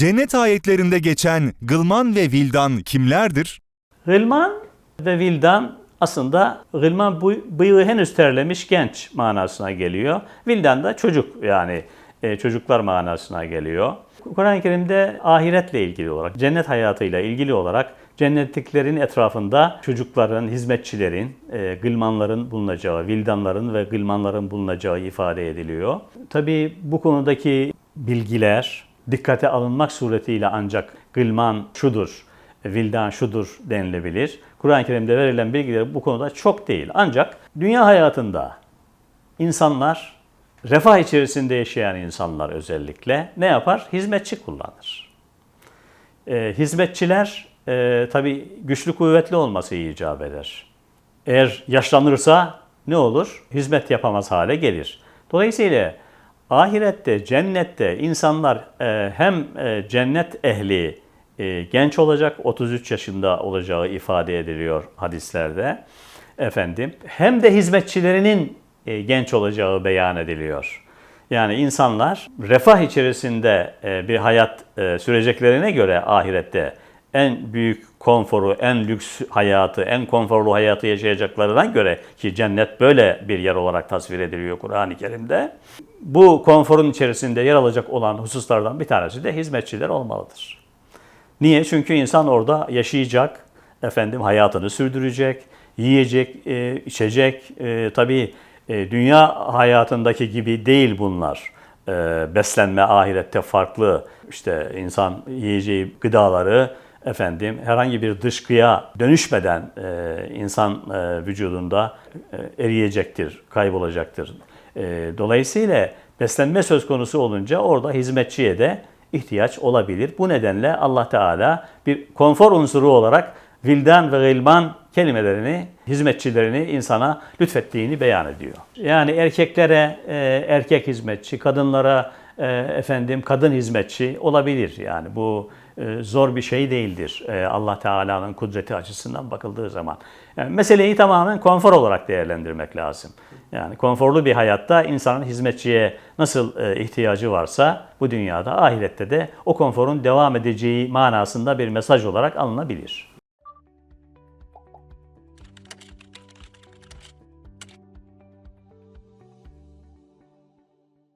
Cennet ayetlerinde geçen Gılman ve Vildan kimlerdir? Gılman ve Vildan aslında Gılman bıyığı henüz terlemiş genç manasına geliyor. Vildan da çocuk yani e, çocuklar manasına geliyor. Kur'an-ı Kerim'de ahiretle ilgili olarak, cennet hayatıyla ilgili olarak cennetliklerin etrafında çocukların, hizmetçilerin, e, gılmanların bulunacağı, vildanların ve gılmanların bulunacağı ifade ediliyor. Tabii bu konudaki bilgiler dikkate alınmak suretiyle ancak gılman şudur, vildan şudur denilebilir. Kur'an-ı Kerim'de verilen bilgiler bu konuda çok değil. Ancak dünya hayatında insanlar, refah içerisinde yaşayan insanlar özellikle ne yapar? Hizmetçi kullanır. Ee, hizmetçiler e, tabii güçlü kuvvetli olması icap eder. Eğer yaşlanırsa ne olur? Hizmet yapamaz hale gelir. Dolayısıyla ahirette, cennette insanlar e, hem e, cennet ehli e, genç olacak, 33 yaşında olacağı ifade ediliyor hadislerde. Efendim, hem de hizmetçilerinin e, genç olacağı beyan ediliyor. Yani insanlar refah içerisinde e, bir hayat e, süreceklerine göre ahirette en büyük konforu, en lüks hayatı, en konforlu hayatı yaşayacaklarına göre ki cennet böyle bir yer olarak tasvir ediliyor Kur'an-ı Kerim'de. Bu konforun içerisinde yer alacak olan hususlardan bir tanesi de hizmetçiler olmalıdır. Niye? Çünkü insan orada yaşayacak, efendim hayatını sürdürecek, yiyecek, e, içecek. E, tabii e, dünya hayatındaki gibi değil bunlar. E, beslenme ahirette farklı. İşte insan yiyeceği gıdaları efendim herhangi bir dışkıya dönüşmeden e, insan e, vücudunda e, eriyecektir, kaybolacaktır. E, dolayısıyla beslenme söz konusu olunca orada hizmetçiye de ihtiyaç olabilir. Bu nedenle Allah Teala bir konfor unsuru olarak vildan ve gılman kelimelerini, hizmetçilerini insana lütfettiğini beyan ediyor. Yani erkeklere e, erkek hizmetçi, kadınlara e, efendim kadın hizmetçi olabilir. Yani bu e, zor bir şey değildir e, Allah Teala'nın kudreti açısından bakıldığı zaman. Yani meseleyi tamamen konfor olarak değerlendirmek lazım. Yani konforlu bir hayatta insanın hizmetçiye nasıl ihtiyacı varsa bu dünyada ahirette de o konforun devam edeceği manasında bir mesaj olarak alınabilir.